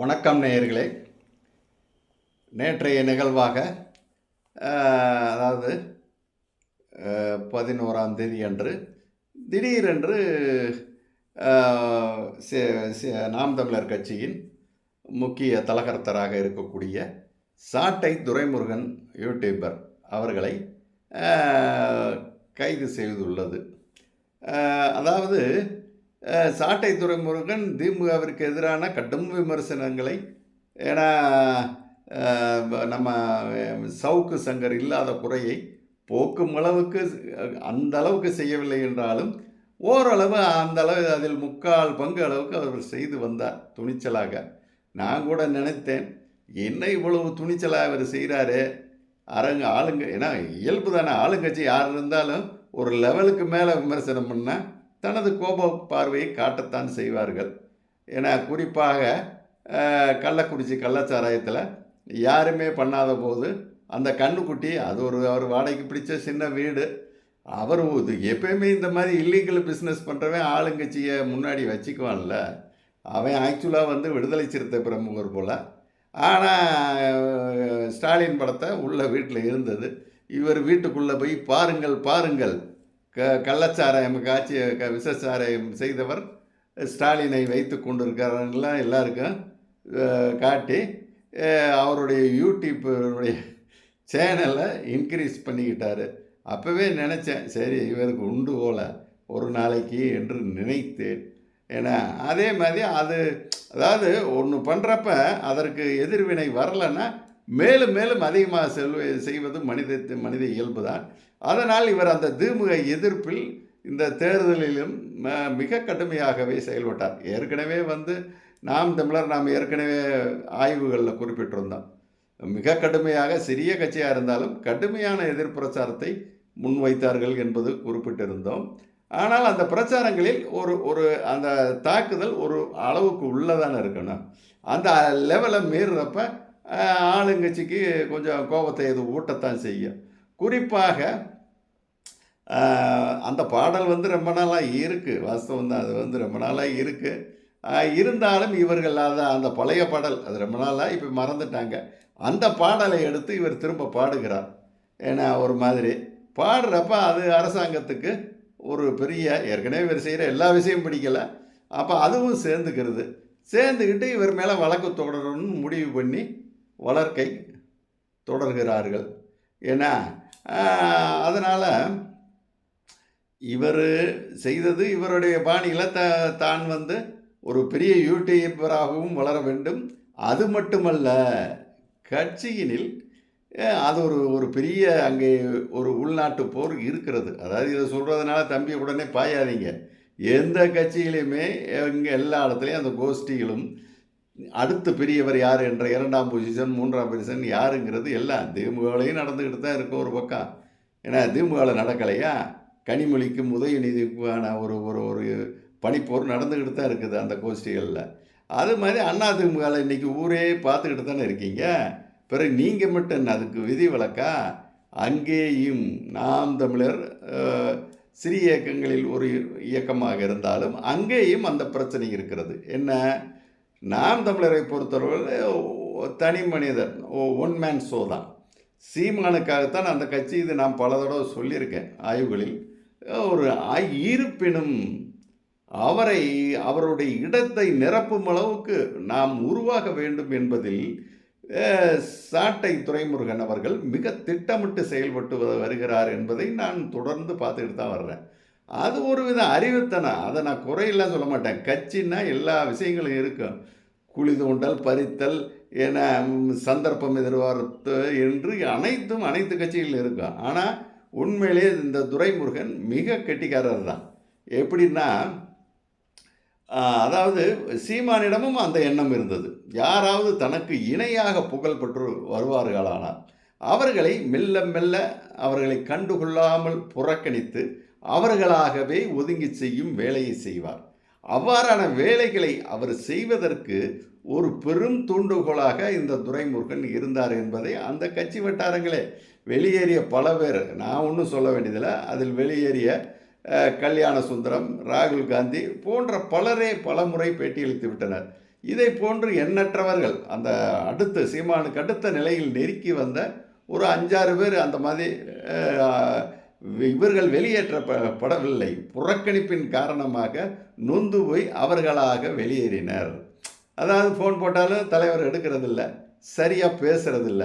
வணக்கம் நேயர்களே. நேற்றைய நிகழ்வாக அதாவது பதினோராம் தேதி அன்று திடீரென்று நாம் தமிழர் கட்சியின் முக்கிய தலகர்த்தராக இருக்கக்கூடிய சாட்டை துரைமுருகன் யூடியூபர் அவர்களை கைது செய்துள்ளது. அதாவது சாட்டை துறைமுருகன் திமுகவிற்கு எதிரான கடும் விமர்சனங்களை ஏன்னா நம்ம சவுக்கு சங்கர் இல்லாத குறையை போக்கும் அளவுக்கு அந்த அளவுக்கு செய்யவில்லை என்றாலும் ஓரளவு அந்த அளவு அதில் முக்கால் பங்கு அளவுக்கு அவர் செய்து வந்தார் துணிச்சலாக. நான் கூட நினைத்தேன் என்ன இவ்வளவு துணிச்சலாக அவர் செய்கிறாரு அரங்க ஆளுங்க ஏன்னா இயல்பு தானே ஆளுங்கட்சி யார் இருந்தாலும் ஒரு லெவலுக்கு மேலே விமர்சனம் பண்ணால் தனது கோப பார்வையை காட்டத்தான் செய்வார்கள். ஏன்னா குறிப்பாக கள்ளக்குறிச்சி கள்ளச்சாராயத்தில் யாருமே பண்ணாத போது அந்த கண்ணுக்குட்டி அது ஒரு அவர் வாடகைக்கு பிடிச்ச சின்ன வீடு. அவர் இது எப்பயுமே இந்த மாதிரி இல்லீகல் பிஸ்னஸ் பண்ணுறவன் ஆளுங்கட்சியை முன்னாடி வச்சுக்குவான்ல. அவன் ஆக்சுவலாக வந்து விடுதலை சிறுத்தை பிரமுகர் போல். ஆனால் ஸ்டாலின் படத்தை உள்ள வீட்டில் இருந்தது. இவர் வீட்டுக்குள்ளே போய் பாருங்கள் பாருங்கள் க கள்ளச்சாராயம் காட்சி க விஷச்சாராயம் செய்தவர் ஸ்டாலினை வைத்து கொண்டிருக்கிறார்கள்லாம் எல்லாருக்கும் காட்டி அவருடைய யூடியூப்பருடைய சேனலை இன்க்ரீஸ் பண்ணிக்கிட்டார். அப்போவே நினச்சேன் சரி இவருக்கு உண்டு போல ஒரு நாளைக்கு என்று நினைத்தேன். ஏன்னா அதே மாதிரி அது அதாவது ஒன்று பண்ணுறப்ப அதற்கு எதிர்வினை வரலைன்னா மேலும் மேலும் அதிகமாக செல்வ செய்வது மனித மனித இயல்பு தான் அதனால் இவர் அந்த திமுக எதிர்ப்பில் இந்த தேர்தலிலும் மிக கடுமையாகவே செயல்பட்டார். ஏற்கனவே வந்து நாம் தமிழர் நாம் ஏற்கனவே ஆய்வுகளில் குறிப்பிட்டிருந்தோம். மிக கடுமையாக சிறிய கட்சியாக இருந்தாலும் கடுமையான எதிர் பிரச்சாரத்தை முன்வைத்தார்கள் என்பது குறிப்பிட்டிருந்தோம். ஆனால் அந்த பிரச்சாரங்களில் ஒரு ஒரு அந்த தாக்குதல் ஒரு அளவுக்கு உள்ளதானே இருக்கணும். அந்த லெவலை மீறுறப்ப ஆளுங்கட்சிக்கு கொஞ்சம் கோபத்தை இது ஊட்டத்தான் செய்யும். குறிப்பாக அந்த பாடல் வந்து ரொம்ப நாளாக இருக்குது வாஸ்தவம் தான். அது வந்து ரொம்ப நாளாக இருக்குது இருந்தாலும் இவர்கள் அதை அந்த பழைய பாடல் அது ரொம்ப நாளாக இப்போ மறந்துட்டாங்க. அந்த பாடலை எடுத்து இவர் திரும்ப பாடுகிறார். ஏன்னா ஒரு மாதிரி. பாடுறப்ப அது அரசாங்கத்துக்கு ஒரு பெரிய ஏற்கனவே இவர் செய்கிற எல்லா விஷயம் பிடிக்கலை. அப்போ அதுவும் சேர்ந்துக்கிறது. சேர்ந்துக்கிட்டு இவர் மேலே வழக்கு தொடரணும்னு முடிவு பண்ணி வளர்க்கை தொடர்கிறார்கள். ஏன்னா அதனால் இவர் செய்தது இவருடைய பாணியில் த தான் வந்து ஒரு பெரிய யூடியூபராகவும் வளர வேண்டும். அது மட்டுமல்ல கட்சியினில் அது ஒரு ஒரு பெரிய அங்கே ஒரு உள்நாட்டு போர் இருக்கிறது. அதாவது இதை சொல்கிறதுனால தம்பி உடனே பாயாதீங்க. எந்த கட்சியிலையுமே இங்கே எல்லா இடத்துலையும் அந்த கோஷ்டிகளும் அடுத்து பெரியவர் யார் என்ற இரண்டாம் பொசிஷன் மூன்றாம் பொசிஷன் யாருங்கிறது எல்லாம் திமுகவிலையும் நடந்துக்கிட்டு தான் இருக்கும் ஒரு பக்கம். ஏன்னா திமுகவில் நடக்கலையா? கனிமொழிக்கும் உதயநிதிக்குமான ஒரு ஒரு ஒரு பனிப்போர் நடந்துக்கிட்டு தான் இருக்குது அந்த கோஷ்டிகளில். அது மாதிரி அண்ணா திமுகவில் இன்றைக்கி ஊரே பார்த்துக்கிட்டு தானே இருக்கீங்க. பிறகு நீங்கள் மட்டும் என்ன அதுக்கு விதி விளக்கா அங்கேயும் நாம் தமிழர் சிறிய இயக்கங்களில் ஒரு இயக்கமாக இருந்தாலும் அங்கேயும் அந்த பிரச்சனை இருக்கிறது. என்ன? நாம் தமிழரை பொறுத்தவரை தனி மனிதர் ஒன் மேன் ஷோ தான். சீமானுக்காகத்தான் அந்த கட்சி இது நான் பல தடவை சொல்லியிருக்கேன் ஆய்வுகளில். ஒரு இருப்பினும் அவரை அவருடைய இடத்தை நிரப்பும் அளவுக்கு நாம் உருவாக வேண்டும் என்பதில் சாட்டை துரைமுருகன் அவர்கள் மிக திட்டமிட்டு செயல்பட்டு வருகிறார் என்பதை நான் தொடர்ந்து பார்த்துக்கிட்டு தான் வர்றேன். அது ஒரு வித அறிவுத்தனம். அதை நான் குறையெல்லாம் சொல்ல மாட்டேன். கட்சின்னா எல்லா விஷயங்களும் இருக்கும். குழி தோண்டல் பறித்தல் என சந்தர்ப்பம் எதிர்பார்த்து என்று அனைத்தும் அனைத்து கட்சிகளும் இருக்கும். ஆனால் உண்மையிலே இந்த துரைமுருகன் மிக கெட்டிக்காரர் தான் எப்படின்னா அதாவது சீமானிடமும் அந்த எண்ணம் இருந்தது. யாராவது தனக்கு இணையாக புகழ் பெற்று வருவார்களானால் அவர்களை மெல்ல மெல்ல அவர்களை கண்டுகொள்ளாமல் புறக்கணித்து அவர்களாகவே ஒதுங்கி செய்யும் வேலையை செய்வார். அவ்வாறான வேலைகளை அவர் செய்வதற்கு ஒரு பெரும் தூண்டுகோலாக இந்த துரைமுருகன் இருந்தார் என்பதை அந்த கட்சி வட்டாரங்களே வெளியேறிய பல பேர் நான் ஒன்றும் சொல்ல வேண்டியதில்லை அதில் வெளியேறிய கல்யாண சுந்தரம் ராகுல் காந்தி போன்ற பலரே பல முறை பேட்டியளித்து விட்டனர். இதை போன்று எண்ணற்றவர்கள் அந்த அடுத்து சீமானுக்கு அடுத்த நிலையில் நெருக்கி வந்த ஒரு அஞ்சாறு பேர் அந்த மாதிரி இவர்கள் வெளியேற்றப்படவில்லை. புறக்கணிப்பின் காரணமாக நொந்து போய் அவர்களாக வெளியேறினர். அதாவது ஃபோன் போட்டாலும் தலைவர் எடுக்கிறதில்ல சரியாக பேசுகிறதில்ல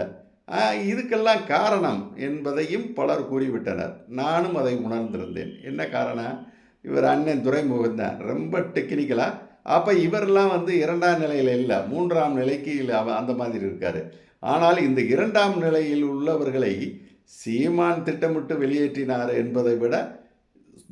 இதுக்கெல்லாம் காரணம் என்பதையும் பலர் கூறிவிட்டனர். நானும் அதை உணர்ந்திருந்தேன். என்ன காரணம்? இவர் அண்ணன் துறைமுகம் தான். ரொம்ப டெக்னிக்கலாக அப்போ இவரெல்லாம் வந்து இரண்டாம் நிலையில் இல்லை. மூன்றாம் நிலைக்கு இல்லை. அவ- அந்த மாதிரி இருக்கார். ஆனால் இந்த இரண்டாம் நிலையில் உள்ளவர்களை சீமான் திட்டமிட்டு வெளியேற்றினார் என்பதை விட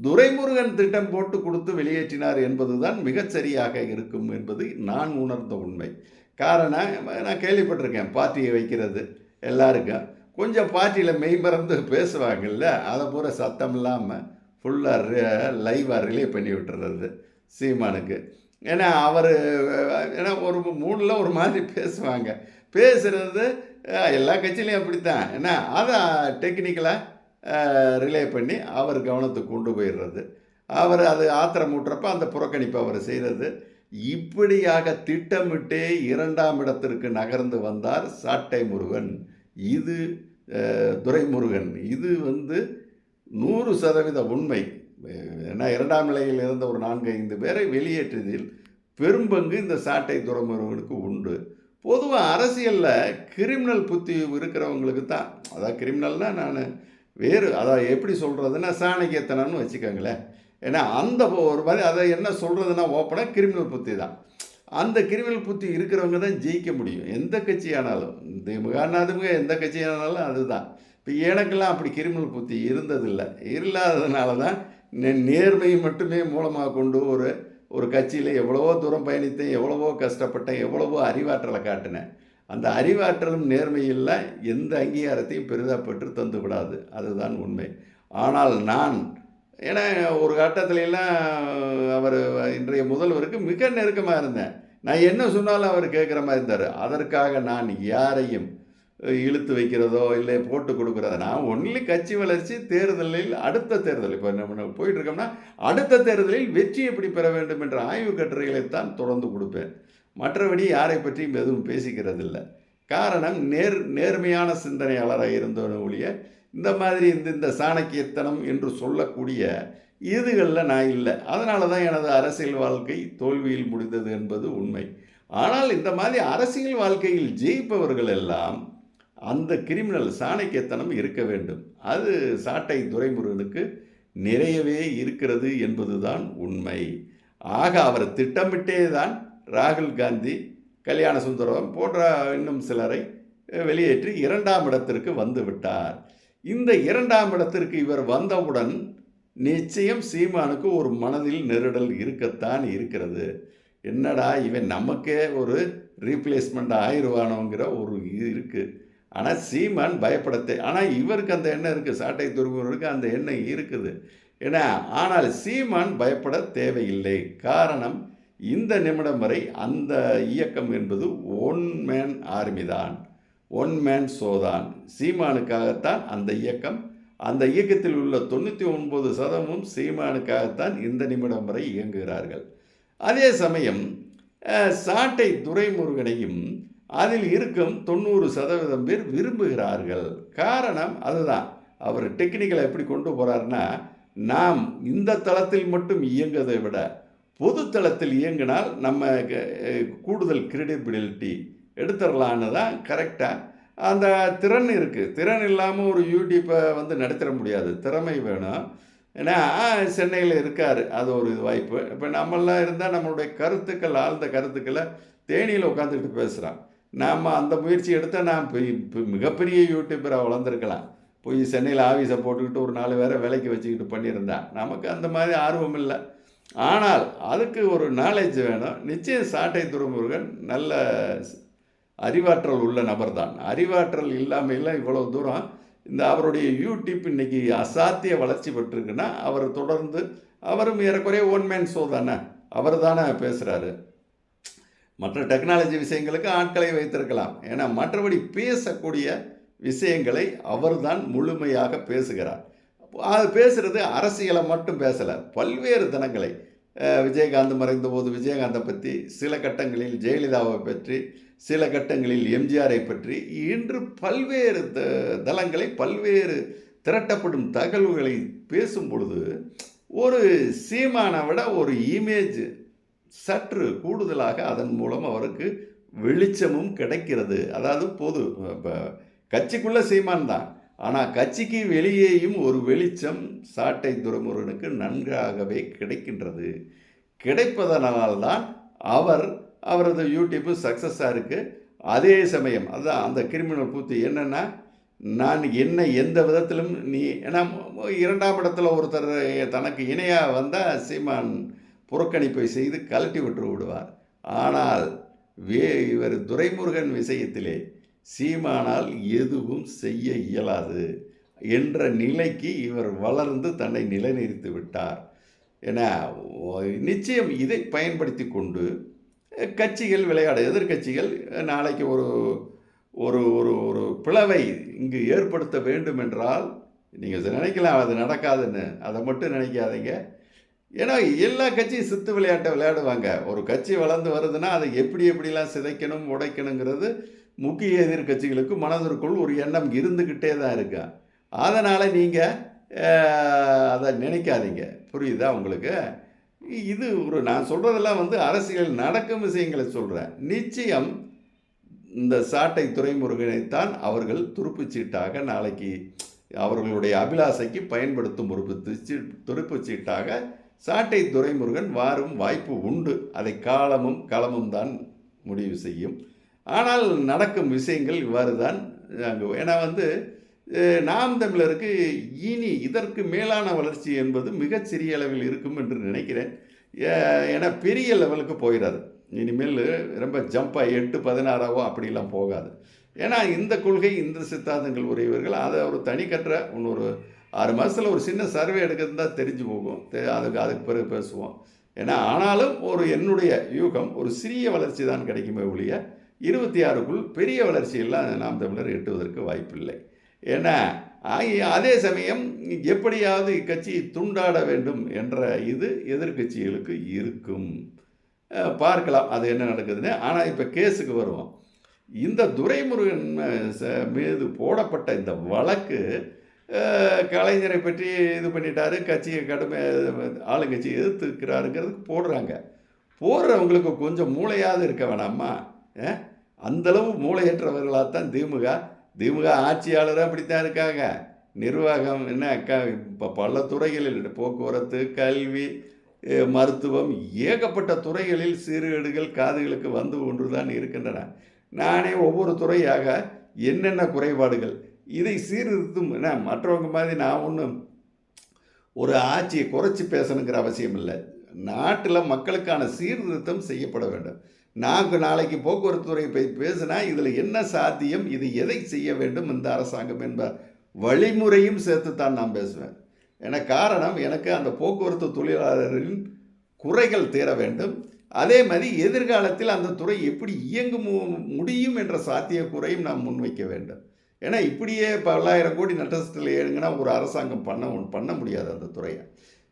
துரைமுருகன் திட்டம் போட்டு கொடுத்து வெளியேற்றினார் என்பதுதான் மிகச்சரியாக இருக்கும் என்பது நான் உணர்ந்த உண்மை. காரணம் நான் கேள்விப்பட்டிருக்கேன். பார்ட்டியை வைக்கிறது. எல்லாருக்கும். கொஞ்சம் பார்ட்டியில் மெய்மறந்து பேசுவாங்கல்ல அதை பூரா சத்தம் இல்லாமல் ஃபுல்லாக லைவாக ரிலே பண்ணி விட்டுறது சீமானுக்கு. ஏன்னா அவர் ஏன்னா ஒரு மூணில் ஒரு மாதிரி பேசுவாங்க. பேசுகிறது எல்லா கட்சியிலையும் அப்படித்தான். ஏன்னா அதை டெக்னிக்கலாக ரிலே பண்ணி அவர் கவனத்துக்கு கொண்டு போயிடுறது. அவர் அது ஆத்திரம் ஊட்டுறப்ப அந்த புறக்கணிப்பை அவர் செய்கிறது இப்படியாக திட்டமிட்டே இரண்டாம் இடத்திற்கு நகர்ந்து வந்தார் சாட்டை முருகன். இது துரைமுருகன். இது வந்து நூறு சதவீத உண்மை. ஏன்னா இரண்டாம் நிலையில் இருந்த ஒரு நான்கு ஐந்து பேரை வெளியேற்றியதில் பெரும்பங்கு இந்த சாட்டை துரைமுருகனுக்கு உண்டு. பொதுவாக அரசியலில் கிரிமினல் புத்தி இருக்கிறவங்களுக்கு தான். அதான் கிரிமினல்னால் நான் வேறு அதான் எப்படி சொல்கிறதுன்னா சாணக்கியத்தனம்னு வச்சுக்கோங்களேன். ஏன்னா அந்த ஒரு மாதிரி அதை என்ன சொல்கிறதுனா ஓப்பனாக கிரிமினல் புத்தி தான். அந்த கிரிமினல் புத்தி இருக்கிறவங்க தான் ஜெயிக்க முடியும். எந்த கட்சியானாலும். திமுக எந்த கட்சியானாலும் அதுதான். இப்போ எனக்கெல்லாம் அப்படி கிரிமினல் புத்தி இருந்ததில்லை. இல்லாததுனால தான் நேர்மையை மட்டுமே மூலமாக கொண்டு ஒரு ஒரு கட்சியில் எவ்வளவோ தூரம் பயணித்தேன் எவ்வளவோ கஷ்டப்பட்டேன் எவ்வளவோ அறிவாற்றலை காட்டினேன். அந்த அறிவாற்றலும் நேர்மையில் எந்த அங்கீகாரத்தையும் பெரிதாக பெற்று தந்து விடாது. அதுதான் உண்மை. ஆனால் நான் ஏன்னா ஒரு கட்டத்துல எல்லாம் அவர் இன்றைய முதல்வருக்கு மிக நெருக்கமாக இருந்தேன். நான் என்ன சொன்னாலும் அவர் கேட்குற மாதிரி இருந்தார். அதற்காக நான் யாரையும் இழுத்து வைக்கிறதோ இல்லை போட்டு கொடுக்குறதோ நான் ஒன்லி கட்சி வளர்ச்சி தேர்தலில் அடுத்த தேர்தல் இப்போ நம்ம போயிட்டு இருக்கோம்னா அடுத்த தேர்தலில் வெற்றி எப்படி பெற வேண்டும் என்ற ஆய்வு கட்டுரைகளைத்தான் தொடர்ந்து கொடுப்பேன். மற்றபடி யாரை பற்றியும் எதுவும் பேசிக்கிறதில்ல. காரணம் நேர் நேர்மையான சிந்தனையாளராக இருந்தவன ஒழிய இந்த மாதிரி இந்த இந்த சாணக்கியத்தனம் என்று சொல்லக்கூடிய இதுகளில் நான் இல்லை. அதனால தான் எனது அரசியல் வாழ்க்கை தோல்வியில் முடிந்தது என்பது உண்மை. ஆனால் இந்த மாதிரி அரசியல் வாழ்க்கையில் ஜெயிப்பவர்கள் எல்லாம் அந்த கிரிமினல் சாணக்கியத்தனம் இருக்க வேண்டும். அது சாட்டை துரைமுருகனுக்கு நிறையவே இருக்கிறது என்பதுதான் உண்மை. ஆக அவர் திட்டமிட்டே தான் ராகுல் காந்தி கல்யாண சுந்தரம் போன்ற இன்னும் சிலரை வெளியேற்றி இரண்டாம் இடத்திற்கு வந்து விட்டார். இந்த இரண்டாம் இடத்திற்கு இவர் வந்தவுடன் நிச்சயம் சீமானுக்கு ஒரு மனதில் நெருடல் இருக்கத்தான் இருக்கிறது. என்னடா இவன் நமக்கே ஒரு ரீப்ளேஸ்மெண்ட் ஆயிடுவானோங்கிற ஒரு இது இருக்குது ஆனால் சீமான் பயப்படத்தே ஆனால் இவருக்கு அந்த எண்ணம் இருக்குது சாட்டை துருவருக்கு அந்த எண்ணம் இருக்குது. ஏன்னா ஆனால் சீமான் பயப்பட தேவையில்லை. காரணம் இந்த நிமிடம் வரை அந்த இயக்கம் என்பது ஒன் மேன் ஆர்மி தான். ஒன் மேன் ஷோ தான். சீமானுக்காகத்தான் அந்த இயக்கம் அந்த இயக்கத்தில் உள்ள தொண்ணூற்றி ஒன்பது சதமும் சீமானுக்காகத்தான் இந்த நிமிடம் வரை இயங்குகிறார்கள். அதே சமயம் சாட்டை துரைமுருகனையும் அதில் இருக்கும் தொண்ணூறு சதவீதம் பேர் விரும்புகிறார்கள். காரணம் அதுதான். அவர் டெக்னிக்கலை எப்படி கொண்டு போகிறாருன்னா நாம் இந்த தளத்தில் மட்டும் இயங்குவதை விட பொது தளத்தில் இயங்கினால் நம்ம கூடுதல் கிரெடிபிலிட்டி எடுத்துடலான்னு தான் கரெக்டாக அந்த திறன் இருக்குது திறன் இல்லாமல் ஒரு யூடியூப்பை வந்து நடத்திட முடியாது. திறமை வேணும். ஏன்னா சென்னையில் இருக்கார். அது ஒரு இது வாய்ப்பு. இப்போ நம்மளாம் இருந்தால் நம்மளுடைய கருத்துக்கள் ஆழ்ந்த கருத்துக்களை தேனியில் உட்காந்துக்கிட்டு பேசுகிறான் நாம் அந்த முயற்சி எடுத்தால் நான் மிகப்பெரிய யூடியூபராக வளர்ந்துருக்கலாம். போய் சென்னையில் ஆஃபீஸை போட்டுக்கிட்டு ஒரு நாலு பேரை வேலைக்கு வச்சுக்கிட்டு பண்ணியிருந்தேன் நமக்கு அந்த மாதிரி ஆர்வம் இல்லை. ஆனால் அதுக்கு ஒரு நாலேஜ் வேணும். நிச்சயம் சாட்டை துறைமுருகன் நல்ல அறிவாற்றல் உள்ள நபர் தான் அறிவாற்றல் இல்லாமல் இவ்வளோ தூரம் இந்த அவருடைய யூடியூப் இன்னைக்கு அசாத்திய வளர்ச்சி பெற்றிருக்குன்னா அவர் தொடர்ந்து அவரும் ஏறக்குறைய ஒன் மேன் ஷோ தானே. அவர் தானே பேசுகிறாரு மற்ற டெக்னாலஜி விஷயங்களுக்கு ஆட்களை வைத்திருக்கலாம். ஏன்னா மற்றபடி பேசக்கூடிய விஷயங்களை அவர்தான் முழுமையாக பேசுகிறார். அது பேசுகிறது அரசியலை மட்டும் பேசலை பல்வேறு தினங்களை. விஜயகாந்த் விஜயகாந்த் மறைந்தபோது விஜயகாந்தை பற்றி சில கட்டங்களில் ஜெயலலிதாவை பற்றி சில கட்டங்களில் எம்ஜிஆரை பற்றி இன்று பல்வேறு த- தளங்களை பல்வேறு திரட்டப்படும் தகவல்களை பேசும் பொழுது ஒரு சீமானை விட ஒரு இமேஜ் சற்று கூடுதலாக அதன் மூலம் அவருக்கு வெளிச்சமும் கிடைக்கிறது. அதாவது பொது இப்போ கட்சிக்குள்ள சீமான் தான். ஆனால் கட்சிக்கு வெளியேயும் ஒரு வெளிச்சம் சாட்டை துறைமுருகனுக்கு நன்றாகவே கிடைக்கின்றது. கிடைப்பதனால்தான் அவர் அவரது யூடியூப்பு சக்ஸஸாக இருக்குது அதே சமயம் அதுதான் அந்த கிரிமினல் பூத்து என்னென்னா நான் என்ன எந்த விதத்திலும் நீ ஏன்னா இரண்டாம் இடத்துல ஒருத்தர் தனக்கு இணையாக வந்தால் சீமான் புறக்கணிப்பை செய்து கழட்டி விட்டு விடுவார். ஆனால் வே இவர் துரைமுருகன் விஷயத்திலே சீமானால் எதுவும் செய்ய இயலாது என்ற நிலைக்கு இவர் வளர்ந்து தன்னை நிலைநிறுத்தி விட்டார். என நிச்சயம் இதை பயன்படுத்தி கொண்டு கட்சிகள் விளையாட எதிர்க்கட்சிகள் நாளைக்கு ஒரு ஒரு ஒரு ஒரு பிளவை இங்கு ஏற்படுத்த வேண்டும் என்றால் நீங்கள் நினைக்கலாம் அது நடக்காதுன்னு அதை மட்டும் நினைக்காதீங்க. ஏன்னா எல்லா கட்சியும் சித்து விளையாட்டை விளையாடுவாங்க. ஒரு கட்சி வளர்ந்து வருதுன்னா அதை எப்படி எப்படிலாம் சிதைக்கணும் உடைக்கணுங்கிறது முக்கிய எதிர்க்கட்சிகளுக்கு மனதிற்குள் ஒரு எண்ணம் இருந்துக்கிட்டே தான் இருக்கும் அதனால் நீங்கள் அதை நினைக்காதீங்க. புரியுதா உங்களுக்கு? இது ஒரு நான் சொல்கிறதெல்லாம் வந்து அரசியல் நடக்கும் விஷயங்களை சொல்கிறேன் நிச்சயம் இந்த சாட்டை துறைமுருகனைத்தான் அவர்கள் துருப்புச் சீட்டாக நாளைக்கு அவர்களுடைய அபிலாசைக்கு பயன்படுத்தும் ஒரு துச்சி சீட்டாக சாட்டை துரைமுருகன் வாரும் வாய்ப்பு உண்டு. அதை காலமும் களமும் தான் முடிவு செய்யும். ஆனால் நடக்கும் விஷயங்கள் இவ்வாறு தான் அங்கே ஏன்னா வந்து நாம் தமிழருக்கு இனி இதற்கு மேலான வளர்ச்சி என்பது மிகச்சிறிய அளவில் இருக்கும் என்று நினைக்கிறேன். ஏன்னா பெரிய லெவலுக்கு போயிடாது இனிமேல் ரொம்ப ஜம்பாக எட்டு பதினாறாவோ அப்படிலாம் போகாது. ஏன்னா இந்த கொள்கை இந்த சித்தாந்தங்கள் உரியவர்கள் அதை ஒரு தனி கற்ற இன்னொரு ஆறு மாதத்தில் ஒரு சின்ன சர்வே எடுக்கிறது தான் தெரிஞ்சு போகும். தெ- அதுக்கு அதுக்கு பிறகு பேசுவோம். ஏன்னா ஆனாலும் ஒரு என்னுடைய யூகம் ஒரு சிறிய வளர்ச்சி தான் கிடைக்குமே ஒழிய இருபத்தி ஆறுக்குள் பெரிய வளர்ச்சியெல்லாம் நாம் தமிழர் எட்டுவதற்கு வாய்ப்பில்லை. ஏன்னா அதே சமயம் எப்படியாவது இக்கட்சியை துண்டாட வேண்டும் என்ற இது எதிர்க்கட்சிகளுக்கு இருக்கும். பார்க்கலாம் அது என்ன நடக்குதுன்னு. ஆனால் இப்போ கேஸுக்கு வருவோம். இந்த துரைமுருகன் ச- மீது போடப்பட்ட இந்த வழக்கு கலைஞரை பற்றி இது பண்ணிட்டாரு. கட்சியை கடுமை ஆளுங்கட்சி எதிர்த்துக்கிறாருங்கிறதுக்கு போடுறாங்க. போடுறவங்களுக்கு கொஞ்சம் மூளையாவது இருக்க வேணாமா? அந்தளவு மூளையற்றவர்களாக தான் திமுக திமுக ஆட்சியாளராக அப்படித்தான் இருக்காங்க. நிர்வாகம் என்ன க இப்போ பல துறைகளில் போக்குவரத்து கல்வி மருத்துவம் ஏகப்பட்ட துறைகளில் சீர்கேடுகள் காதுகளுக்கு வந்து கொண்டு தான் இருக்கின்றன. நானே ஒவ்வொரு துறையாக என்னென்ன குறைபாடுகள் இதை சீர்திருத்தும் என்ன மற்றவங்க மாதிரி நான் ஒன்றும் ஒரு ஆட்சியை குறைச்சி பேசணுங்கிற அவசியம் இல்லை. நாட்டில் மக்களுக்கான சீர்திருத்தம் செய்யப்பட வேண்டும். நான் நாளைக்கு போக்குவரத்து போய் பேசினா இதில் என்ன சாத்தியம்? இது எதை செய்ய வேண்டும் இந்த அரசாங்கம் என்ப வழிமுறையும் சேர்த்து தான் நான் பேசுவேன். என காரணம் எனக்கு அந்த போக்குவரத்து தொழிலாளர்களின் குறைகள் தீர வேண்டும். அதே மாதிரி எதிர்காலத்தில் அந்த துறை எப்படி இயங்க முடியும் என்ற சாத்தியக்கூறையும் நாம் முன்வைக்க வேண்டும். ஏன்னா இப்படியே பல்லாயிரம் கோடி நட்டத்தில் ஏழுங்கன்னா ஒரு அரசாங்கம் பண்ண பண்ண முடியாது அந்த துறையை.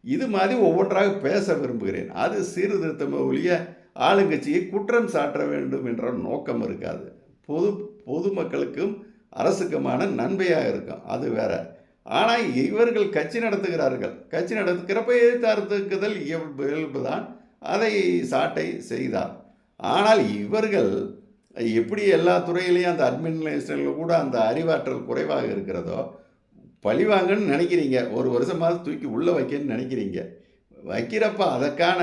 இது மாதிரி ஒவ்வொன்றாக பேச விரும்புகிறேன். அது சீர்திருத்தமே ஒழிய ஆளுங்கட்சியை குற்றம் சாட்ட வேண்டும் என்ற நோக்கம் இருக்காது. பொது பொதுமக்களுக்கும் அரசுக்குமான நன்மையாக இருக்கும். அது வேற. ஆனால் இவர்கள் கட்சி நடத்துகிறார்கள். கட்சி நடத்துகிறப்ப எதிர்த்தார்த்துக்குதல் இயல்பு இயல்புதான். அதை சாட்டை செய்தார். ஆனால் இவர்கள் எப்படி எல்லா துறையிலையும் அந்த அட்மினிஸ்ட்ரேஷனில் கூட அந்த அறிவாற்றல் குறைவாக இருக்கிறதோ பழிவாங்கன்னு நினைக்கிறீங்க. ஒரு வருஷமாவது தூக்கி உள்ளே வைக்கன்னு நினைக்கிறீங்க. வைக்கிறப்ப அதற்கான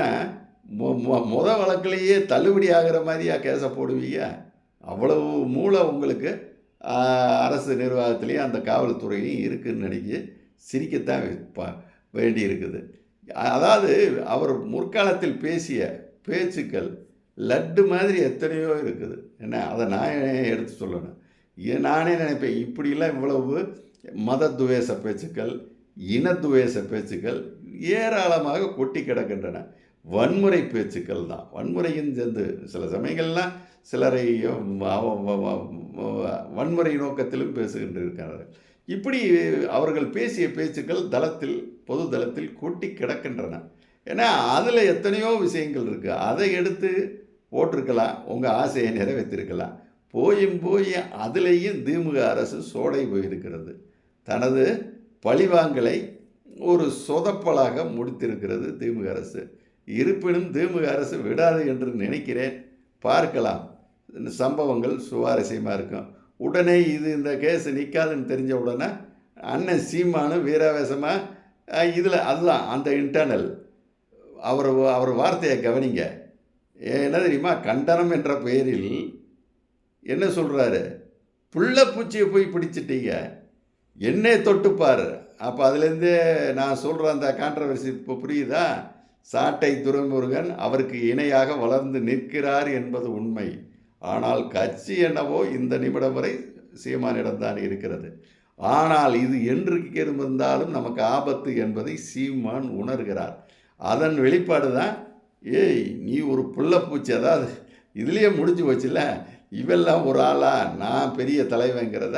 முத வழக்கிலேயே தள்ளுபடி ஆகிற மாதிரியா கேஸை போடுவீங்க? அவ்வளவு மூளை உங்களுக்கு அரசு நிர்வாகத்துலேயும் அந்த காவல்துறையிலையும் இருக்குதுன்னு நினைக்கி சிரிக்கத்தான் ப- வேண்டி இருக்குது அதாவது அவர் முற்காலத்தில் பேசிய பேச்சுக்கள் லட்டு மாதிரி எத்தனையோ இருக்குது. என்ன அதை நான் எடுத்து சொல்லணும். ஏன் நானே நினைப்பேன் இப்படிலாம் இவ்வளவு மத துவேஷ பேச்சுக்கள் இனத்துவேச பேச்சுக்கள் ஏராளமாக கொட்டி கிடக்கின்றன. வன்முறை பேச்சுக்கள் தான். வன்முறையும் சேர்ந்து சில சமயங்கள்லாம் சிலரை வன்முறை நோக்கத்திலும் பேசுகின்ற இருக்கிறார்கள் இப்படி அவர்கள் பேசிய பேச்சுக்கள் தளத்தில் பொது தளத்தில் கொட்டி கிடக்கின்றன. ஏன்னா அதில் எத்தனையோ விஷயங்கள் இருக்குது அதை எடுத்து போட்டிருக்கலாம். உங்கள் ஆசையை நிறைவேற்றிருக்கலாம். போயும் போய் அதுலேயும் திமுக அரசு சோடை போயிருக்கிறது. தனது பழிவாங்கலை ஒரு சொதப்பலாக முடித்திருக்கிறது திமுக அரசு. இருப்பினும் திமுக அரசு விடாது என்று நினைக்கிறேன். பார்க்கலாம். இந்த சம்பவங்கள் சுவாரஸ்யமாக இருக்கும். உடனே இது இந்த கேஸ் நிற்காதுன்னு தெரிஞ்ச உடனே அண்ணன் சீமானு வீராவேசமாக இதில் அதுதான் அந்த இன்டர்னல் அவர் அவர் வார்த்தையை கவனிங்க. என்ன தெரியுமா? கண்டனம் என்ற பெயரில் என்ன சொல்கிறாரு புள்ள பூச்சியை போய் பிடிச்சிட்டீங்க. என்னை தொட்டுப்பார். அப்போ அதுலேருந்தே நான் சொல்கிற அந்த கான்ட்ரவர்சி இப்போ புரியுதா? சாட்டை துரைமுருகன் அவருக்கு இணையாக வளர்ந்து நிற்கிறார் என்பது உண்மை. ஆனால் கட்சி என்னவோ இந்த நிமிடம் வரை சீமானிடம்தான் இருக்கிறது. ஆனால் இது என்றைக்கு இருந்தாலும் நமக்கு ஆபத்து என்பதை சீமான் உணர்கிறார். அதன் வெளிப்பாடு தான் ஏய் நீ ஒரு புள்ளப்பூச்சி அதாவது இதுலேயே முடிஞ்சு போச்சுல்ல? இவெல்லாம் ஒரு ஆளா? நான் பெரிய தலைவங்கிறத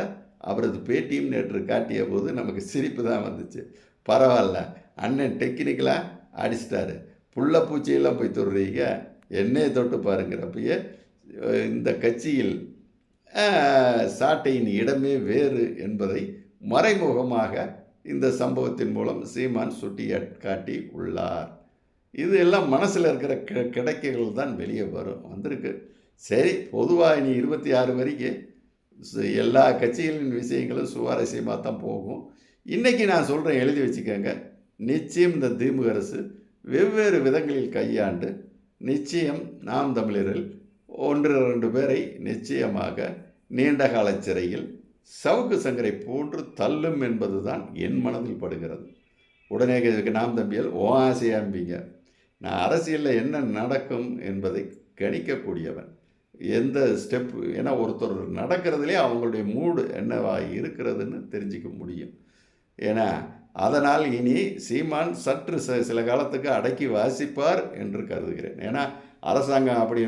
அவரது பேட்டியும் நேற்று காட்டிய போது நமக்கு சிரிப்பு தான் வந்துச்சு. பரவாயில்ல அண்ணன் டெக்னிக்கலாக அடிச்சிட்டாரு. புள்ளப்பூச்சியெல்லாம் போய் தொடுறீங்க. என்னையை தொட்டு பாருங்கிறப்பயே இந்த கட்சியில் சாட்டையின் இடமே வேறு என்பதை மறைமுகமாக இந்த சம்பவத்தின் மூலம் சீமான் சுட்டி காட்டி உள்ளார். இது எல்லாம் மனசில் இருக்கிற கி கிடைக்கைகள் தான் வெளியே வரும் வந்திருக்கு. சரி பொதுவாக இனி இருபத்தி ஆறு வரைக்கும் எல்லா கட்சிகளின் விஷயங்களும் சுவாரஸ்யமாக தான் போகும். இன்றைக்கி நான் சொல்கிறேன் எழுதி வச்சுக்கோங்க. நிச்சயம் இந்த திமுக அரசு வெவ்வேறு விதங்களில் கையாண்டு நிச்சயம் நாம் தமிழரில் ஒன்று ரெண்டு பேரை நிச்சயமாக நீண்டகால சிறையில் சவுக்கு சங்கரை போன்று தள்ளும் என்பதுதான் என் மனதில் படுகிறது. உடனே நாம் தம்பியல் ஓ ஆசையாம்பிங்க நான் அரசியலில் என்ன நடக்கும் என்பதை கணிக்கக்கூடியவன். எந்த ஸ்டெப் ஏன்னா ஒருத்தர் நடக்கிறதுலே அவங்களுடைய மூடு என்னவா இருக்கிறதுன்னு தெரிஞ்சிக்க முடியும். ஏன்னா அதனால் இனி சீமான் சற்று ச சில காலத்துக்கு அடக்கி வாசிப்பார் என்று கருதுகிறேன். ஏன்னா அரசாங்கம் அப்படி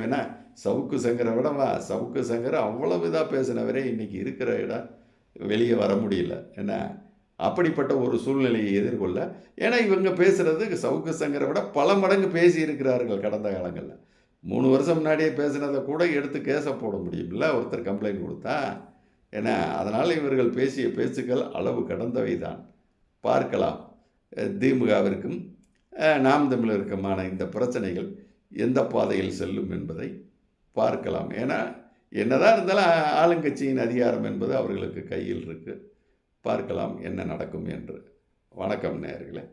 சவுக்கு சங்கரை விடவா? சவுக்கு சங்கர் அவ்வளவு இதாக பேசினவரே இன்றைக்கி இருக்கிற இடம் வெளியே வர முடியல. ஏன்னா அப்படிப்பட்ட ஒரு சூழ்நிலையை எதிர்கொள்ள ஏன்னா இவங்க பேசுகிறது சவுக்கு சங்கரை விட பல மடங்கு பேசி இருக்கிறார்கள் கடந்த காலங்களில். மூணு வருஷம் முன்னாடியே பேசினதை கூட எடுத்து கேஸை போட முடியும்ல ஒருத்தர் கம்ப்ளைண்ட் கொடுத்தா? ஏன்னா அதனால் இவர்கள் பேசிய பேச்சுக்கள் அளவு கடந்தவை தான் பார்க்கலாம். திமுகவிற்கும் நாம் தமிழருக்குமான இந்த பிரச்சனைகள் எந்த பாதையில் செல்லும் என்பதை பார்க்கலாம். ஏன்னா என்னதான் இருந்தாலும் ஆளுங்கட்சியின் அதிகாரம் என்பது அவர்களுக்கு கையில் இருக்குது பார்க்கலாம் என்ன நடக்கும் என்று. வணக்கம் நேர்களே